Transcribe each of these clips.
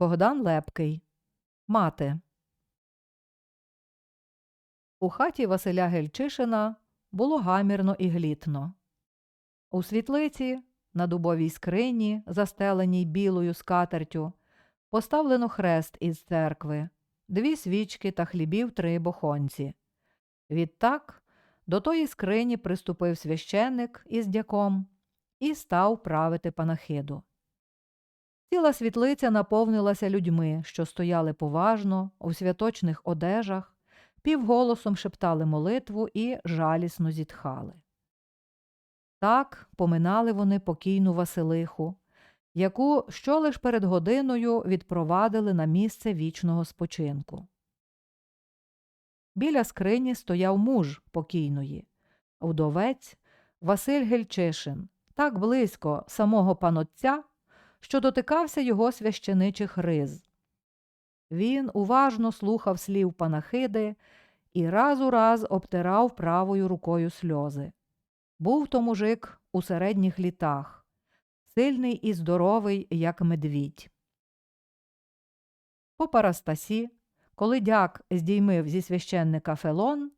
Богдан Лепкий. Мати. У хаті Василя Гельчишина було гамірно і глітно. У світлиці, на дубовій скрині, застеленій білою скатертю, поставлено хрест із церкви, дві свічки та хлібів три бохонці. Відтак до тої скрині приступив священник із дяком і став правити панахиду. Ціла світлиця наповнилася людьми, що стояли поважно, у святочних одежах, півголосом шептали молитву і жалісно зітхали. Так поминали вони покійну Василиху, яку що лиш перед годиною відпровадили на місце вічного спочинку. Біля скрині стояв муж покійної, вдовець Василь Гельчишин, так близько самого панотця, що дотикався його священичих риз. Він уважно слухав слів панахиди і раз у раз обтирав правою рукою сльози. Був то мужик у середніх літах, сильний і здоровий, як медвідь. По парастасі, коли дяк здіймив зі священника фелон,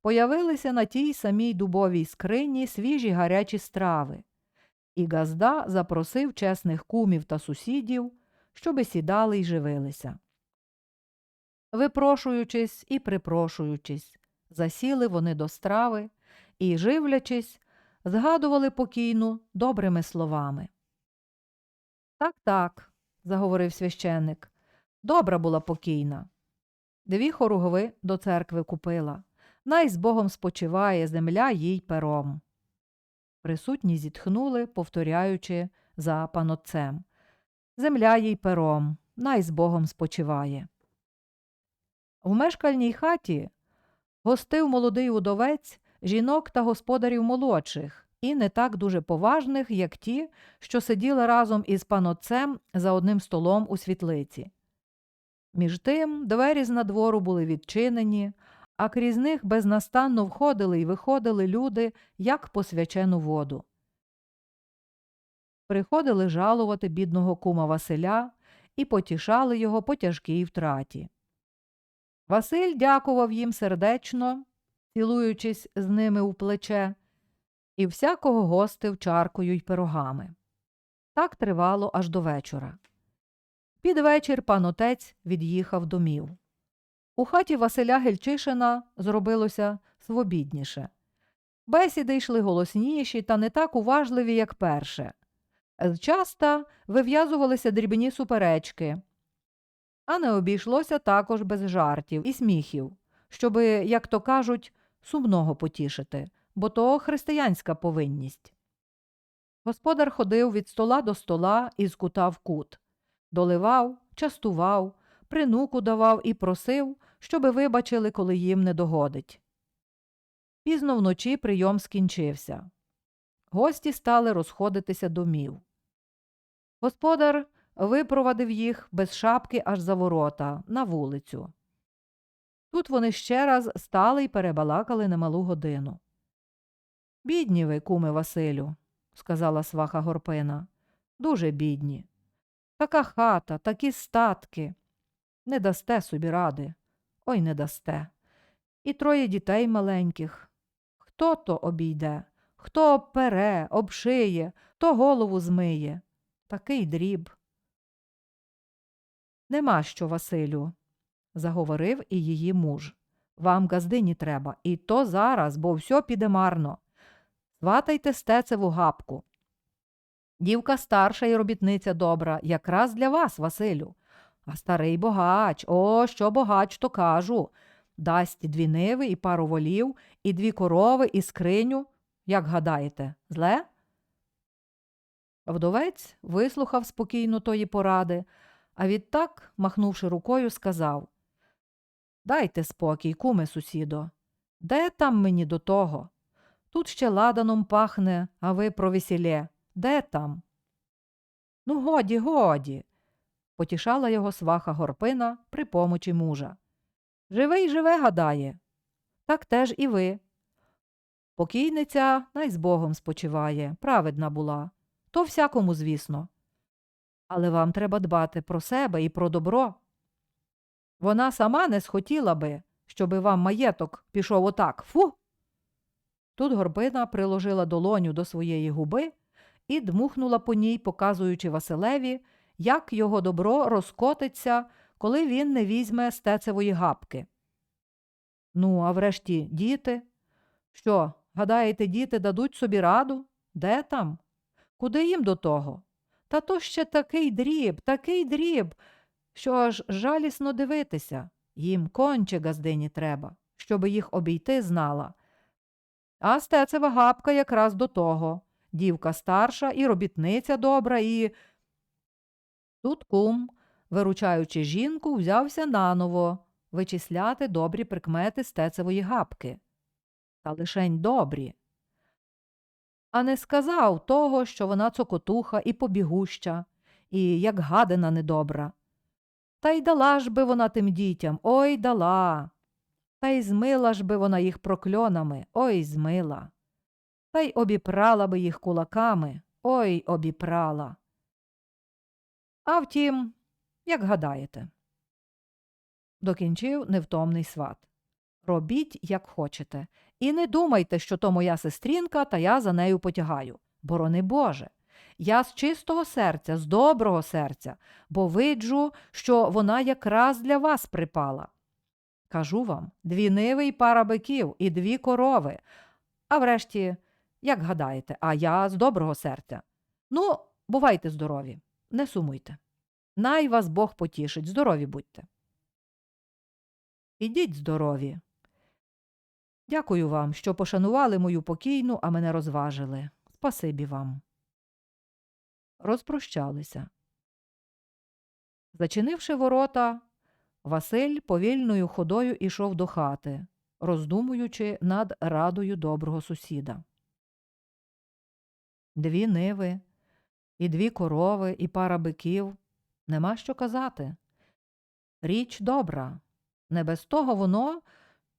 появилися на тій самій дубовій скрині свіжі гарячі страви, і Газда запросив чесних кумів та сусідів, щоби сідали й живилися. Випрошуючись і припрошуючись, засіли вони до страви і, живлячись, згадували покійну добрими словами. Так, так, заговорив священник, добра була покійна. Дві хоругви до церкви купила. Най з Богом спочиває земля їй пером. Присутні зітхнули, повторяючи за панотцем. Земля їй пером, най з Богом спочиває. В мешкальній хаті гостив молодий удовець жінок та господарів молодших, і не так дуже поважних, як ті, що сиділи разом із панотцем за одним столом у світлиці. Між тим двері з надвору були відчинені, а крізь них безнастанно входили й виходили люди, як по свячену воду. Приходили жалувати бідного кума Василя і потішали його по тяжкій втраті. Василь дякував їм сердечно, цілуючись з ними у плече, і всякого гостив чаркою й пирогами. Так тривало аж до вечора. Під вечір пан отець від'їхав домів. У хаті Василя Гельчишина зробилося свобідніше. Бесіди йшли голосніші та не так уважливі, як перше. Часто вив'язувалися дрібні суперечки, а не обійшлося також без жартів і сміхів, щоби, як то кажуть, сумного потішити, бо то християнська повинність. Господар ходив від стола до стола і з кута в кут, доливав, частував, принуку давав і просив, щоби вибачили, коли їм не догодить. Пізно вночі прийом скінчився. Гості стали розходитися домів. Господар випровадив їх без шапки аж за ворота, на вулицю. Тут вони ще раз стали й перебалакали немалу годину. Бідні ви, куме Василю, сказала сваха Горпина. Дуже бідні. Така хата, такі статки. Не дасте собі ради. Ой не дасте. І троє дітей маленьких. Хто то обійде, хто обпере, обшиє, то голову змиє. Такий дріб. Нема що, Василю, заговорив і її муж. Вам газдині треба, і то зараз, бо все піде марно. Сватайте стецеву гапку. Дівка старша і робітниця добра, якраз для вас, Василю. А старий богач, о, що богач, то кажу. Дасть дві ниви і пару волів, і дві корови, і скриню. Як гадаєте, зле? Вдовець вислухав спокійно тої поради, а відтак, махнувши рукою, сказав Дайте спокій, куме сусідо. Де там мені до того? Тут ще ладаном пахне, а ви про весілє. Де там? Ну, годі, годі, потішала його сваха горпина при помочі мужа. Живий живе, гадає. Так теж і ви. Покійниця най з Богом спочиває, праведна була. То всякому, звісно. Але вам треба дбати про себе і про добро. Вона сама не схотіла би, щоби вам маєток пішов отак. Фу. Тут горбина приложила долоню до своєї губи і дмухнула по ній, показуючи Василеві, як його добро розкотиться, коли він не візьме стецевої гапки. Ну, а врешті діти. Що, гадаєте, діти дадуть собі раду? Де там? Куди їм до того? Та то ще такий дріб, такий дріб, що аж жалісно дивитися. Їм конче газдині треба, щоби їх обійти знала. А стецева гапка якраз до того. Дівка старша і робітниця добра, і. Тут кум, виручаючи жінку, взявся наново вичисляти добрі прикмети стецевої гапки. Та лишень добрі. А не сказав того, що вона цокотуха і побігуща, і як гадина недобра. Та й дала ж би вона тим дітям, ой дала. Та й змила ж би вона їх прокльонами, ой змила. Та й обіпрала би їх кулаками, ой обіпрала. А втім, як гадаєте, докінчив невтомний сват. Робіть, як хочете, і не думайте, що то моя сестрінка, та я за нею потягаю. Борони Боже. Я з чистого серця, з доброго серця, бо виджу, що вона якраз для вас припала. Кажу вам, дві ниви й пара биків, і дві корови. А врешті, як гадаєте, а я з доброго серця. Ну, бувайте здорові, не сумуйте. Най вас Бог потішить, здорові будьте. Ідіть здорові. Дякую вам, що пошанували мою покійну, а мене розважили. Спасибі вам. Розпрощалися. Зачинивши ворота, Василь повільною ходою ішов до хати, роздумуючи над радою доброго сусіда. Дві ниви, і дві корови, і пара биків. Нема що казати. Річ добра. Не без того воно,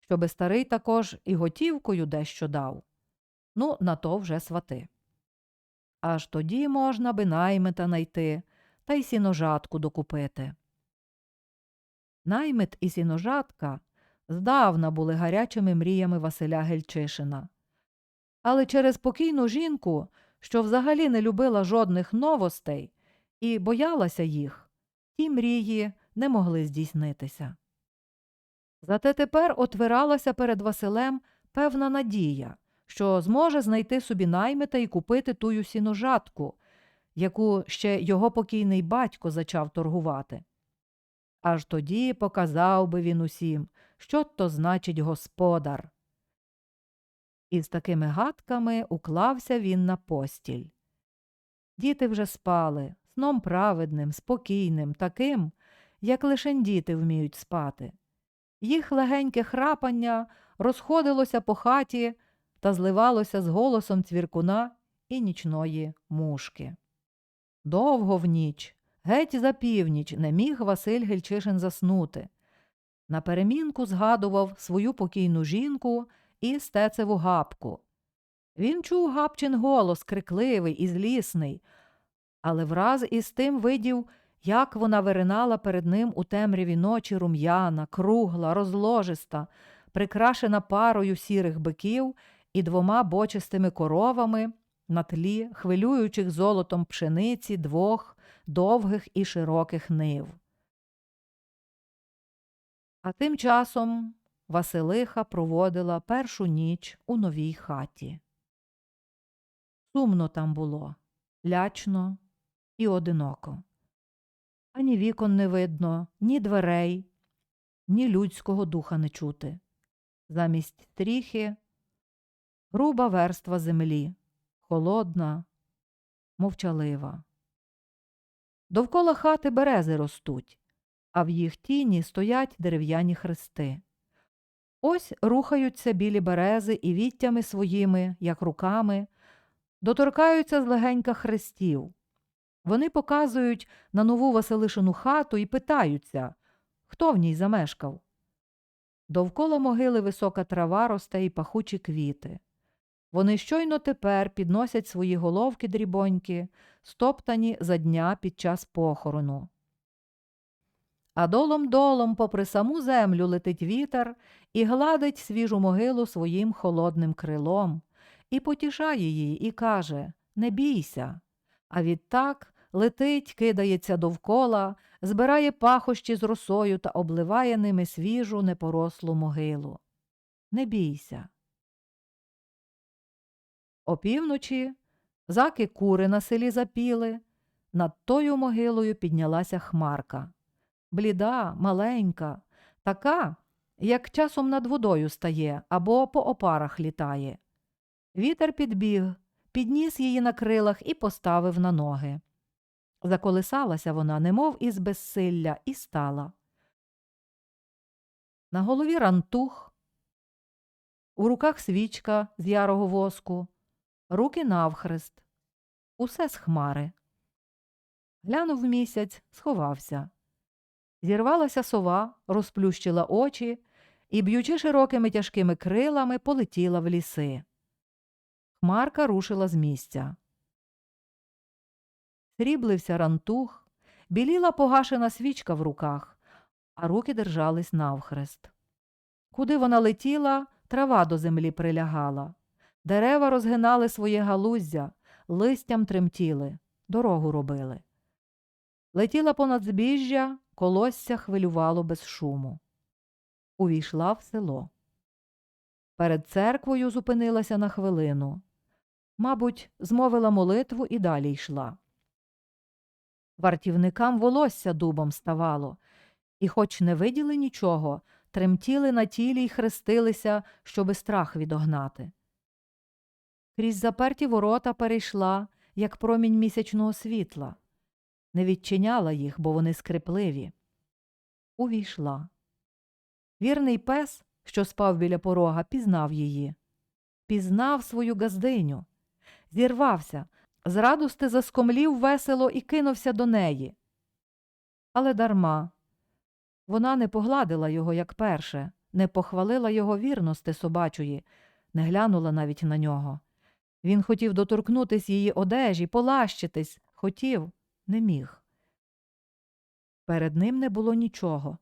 щоби старий також і готівкою дещо дав. Ну, на то вже свати. Аж тоді можна би наймита найти та й сіножатку докупити. Наймит і сіножатка здавна були гарячими мріями Василя Гельчишина. Але через покійну жінку, що взагалі не любила жодних новостей і боялася їх, ті мрії не могли здійснитися. Зате тепер отвиралася перед Василем певна надія, що зможе знайти собі наймита і купити тую сіножатку, яку ще його покійний батько зачав торгувати. Аж тоді показав би він усім, що то значить господар. І з такими гадками уклався він на постіль. Діти вже спали, сном праведним, спокійним, таким, як лишень діти вміють спати. Їх легеньке храпання розходилося по хаті та зливалося з голосом цвіркуна і нічної мушки. Довго в ніч, геть за північ, не міг Василь Гельчишин заснути. На перемінку згадував свою покійну жінку і стецеву гапку. Він чув гапчин голос, крикливий і злісний, але враз із тим видів, як вона виринала перед ним у темряві ночі рум'яна, кругла, розложиста, прикрашена парою сірих биків і двома бочистими коровами на тлі хвилюючих золотом пшениці двох довгих і широких нив. А тим часом Василиха проводила першу ніч у новій хаті. Сумно там було, лячно і одиноко. Ані вікон не видно, ні дверей, ні людського духа не чути. Замість стріхи груба верства землі, холодна, мовчалива. Довкола хати берези ростуть, а в їх тіні стоять дерев'яні хрести. Ось рухаються білі берези і віттями своїми, як руками, доторкаються злегенька хрестів. Вони показують на нову Василишину хату і питаються, хто в ній замешкав. Довкола могили висока трава росте і пахучі квіти. Вони щойно тепер підносять свої головки дрібоньки, стоптані за дня під час похорону. А долом долом попри саму землю летить вітер і гладить свіжу могилу своїм холодним крилом, і потішає її, і каже Не бійся. А відтак летить, кидається довкола, збирає пахощі з росою та обливає ними свіжу непорослу могилу. Не бійся. Опівночі заки кури на селі запіли, над тою могилою піднялася хмарка. Бліда, маленька, така, як часом над водою стає або по опарах літає. Вітер підбіг, підніс її на крилах і поставив на ноги. Заколисалася вона, немов із безсилля, і стала. На голові рантух, у руках свічка з ярого воску, руки навхрест, усе з хмари. Глянув місяць, сховався. Зірвалася сова, розплющила очі і, б'ючи широкими тяжкими крилами, полетіла в ліси. Хмарка рушила з місця. Сріблився рантух, біліла погашена свічка в руках, а руки держались навхрест. Куди вона летіла, трава до землі прилягала. Дерева розгинали своє галуздя, листям тремтіли, дорогу робили. Летіла понад збіжжя, колосся хвилювало без шуму. Увійшла в село. Перед церквою зупинилася на хвилину. Мабуть, змовила молитву і далі йшла. Вартівникам волосся дубом ставало, і, хоч не виділи нічого, тремтіли на тілі й хрестилися, щоби страх відогнати. Крізь заперті ворота перейшла, як промінь місячного світла, не відчиняла їх, бо вони скрипливі. Увійшла. Вірний пес, що спав біля порога, пізнав її, пізнав свою газдиню, зірвався, з радости заскомлів весело і кинувся до неї. Але дарма. Вона не погладила його, як перше, не похвалила його вірності собачої, не глянула навіть на нього. Він хотів доторкнутись її одежі, полащитись, хотів, не міг. Перед ним не було нічого.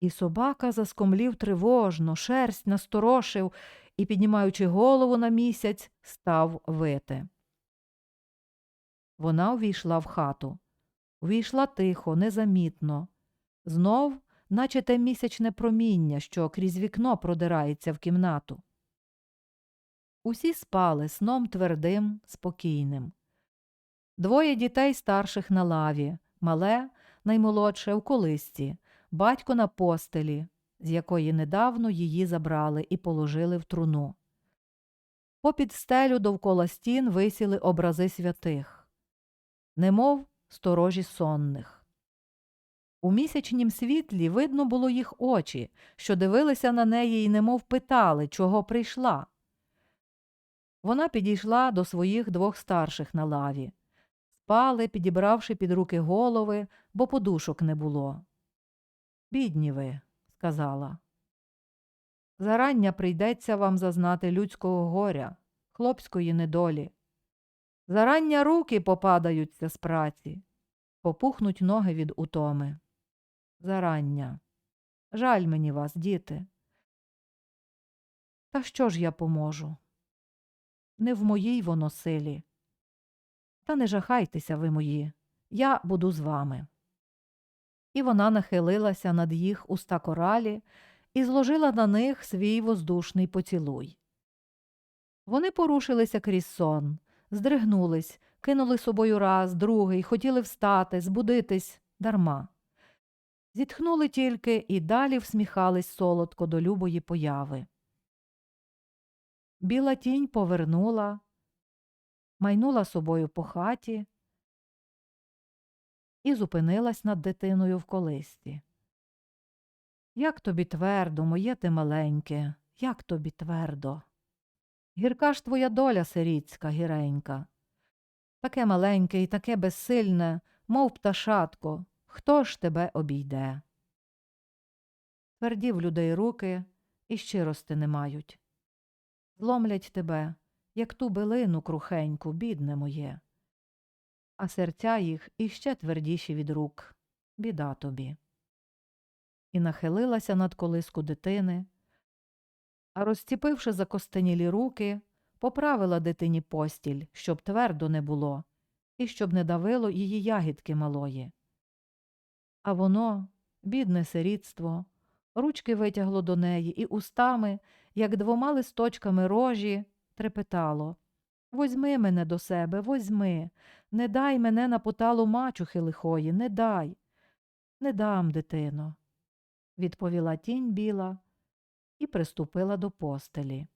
І собака заскомлів тривожно, шерсть насторошив і, піднімаючи голову на місяць, став вити. Вона увійшла в хату. Увійшла тихо, незамітно. Знов, наче те місячне проміння, що крізь вікно продирається в кімнату. Усі спали сном твердим, спокійним. Двоє дітей старших на лаві, мале, наймолодше в колисці, батько на постелі, з якої недавно її забрали і положили в труну. Попід стелю довкола стін висіли образи святих, немов сторожі сонних. У місячнім світлі видно було їх очі, що дивилися на неї і немов питали, чого прийшла. Вона підійшла до своїх двох старших на лаві. Спали, підібравши під руки голови, бо подушок не було. Бідні ви, сказала. Зарання прийдеться вам зазнати людського горя, хлопської недолі. Зарання руки попадаються з праці, попухнуть ноги від утоми. Зарання. Жаль мені вас, діти. Та що ж я поможу? Не в моїй воно силі. Та не жахайтеся ви мої, я буду з вами. І вона нахилилася над їх уста коралі і зложила на них свій воздушний поцілуй. Вони порушилися крізь сон, здригнулись, кинули собою раз, другий, хотіли встати, збудитись дарма. Зітхнули тільки і далі всміхались солодко до любої появи. Біла тінь повернула, майнула собою по хаті і зупинилась над дитиною в колисті. Як тобі твердо, моє ти маленьке, як тобі твердо. Гірка ж твоя доля сиріцька, гіренька. Таке маленьке і таке безсильне, мов пташатко, хто ж тебе обійде? Тверді в людей руки і щирости не мають. Зломлять тебе як ту билину крухеньку, бідне моє. А серця їх іще твердіші від рук. Біда тобі. І нахилилася над колиску дитини, а розціпивши закостенілі руки, поправила дитині постіль, щоб твердо не було, і щоб не давило її ягідки малої. А воно, бідне сирітство, ручки витягло до неї і устами, як двома листочками рожі, трепетало. Возьми мене до себе, возьми, не дай мене на поталу мачухи лихої, не дай. Не дам, дитино, відповіла тінь біла і приступила до постелі.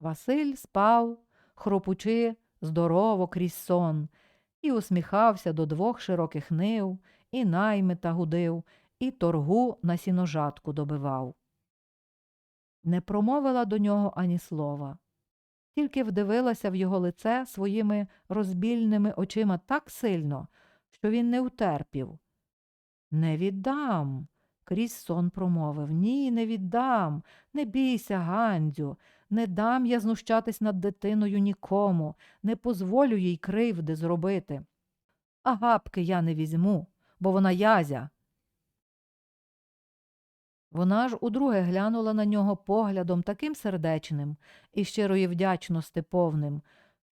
Василь спав, хропучи здорово крізь сон, і усміхався до двох широких нив, і наймита гудив, і торгу на сіножатку добивав. Не промовила до нього ані слова, тільки вдивилася в його лице своїми розбільними очима так сильно, що він не утерпів. Не віддам. Крізь сон промовив Ні, не віддам. Не бійся, Гандзю, не дам я знущатись над дитиною нікому, не позволю їй кривди зробити. А гапки я не візьму, бо вона язя. Вона ж удруге глянула на нього поглядом таким сердечним і щирої вдячності повним,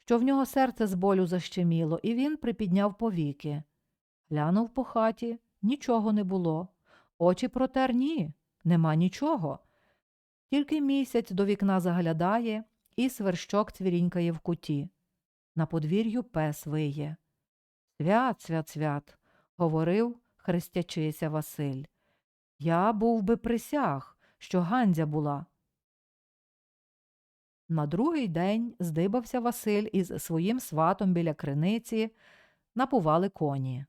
що в нього серце з болю защеміло, і він припідняв повіки. Глянув по хаті, нічого не було. Очі протер ні, нема нічого. Тільки місяць до вікна заглядає, і сверщок цвірінькає в куті. На подвір'ю пес виє. Свят, свят, свят, говорив, хрестячися Василь. Я був би присяг, що Гандзя була. На другий день здибався Василь із своїм сватом біля криниці, напували коні.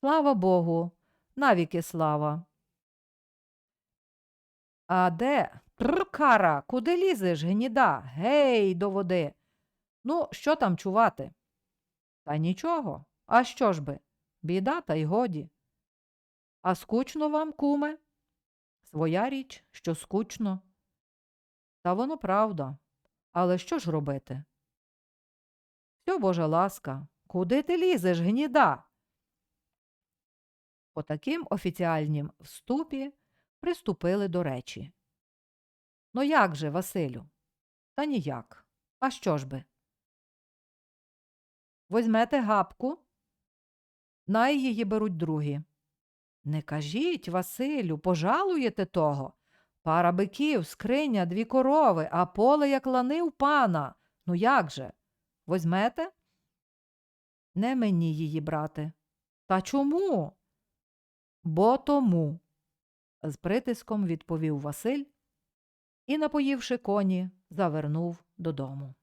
Слава Богу, навіки слава. А де? Тркара, куди лізеш, гніда? Гей, до води. Ну, що там чувати? Та нічого. А що ж би? Біда, та й годі. А скучно вам, куме? Своя річ, що скучно. Та воно правда. Але що ж робити? Все, Божа ласка, куди ти лізеш, гніда? По таким офіціальнім вступі приступили до речі. Ну як же, Василю? Та ніяк. А що ж би? Возьмете гапку, най її беруть другі. Не кажіть, Василю, пожалуєте того. Пара биків, скриня, дві корови, а поле як лани у пана. Ну як же? Возьмете? Не мені її брати. Та чому? Бо тому, з притиском відповів Василь і, напоївши коні, завернув додому.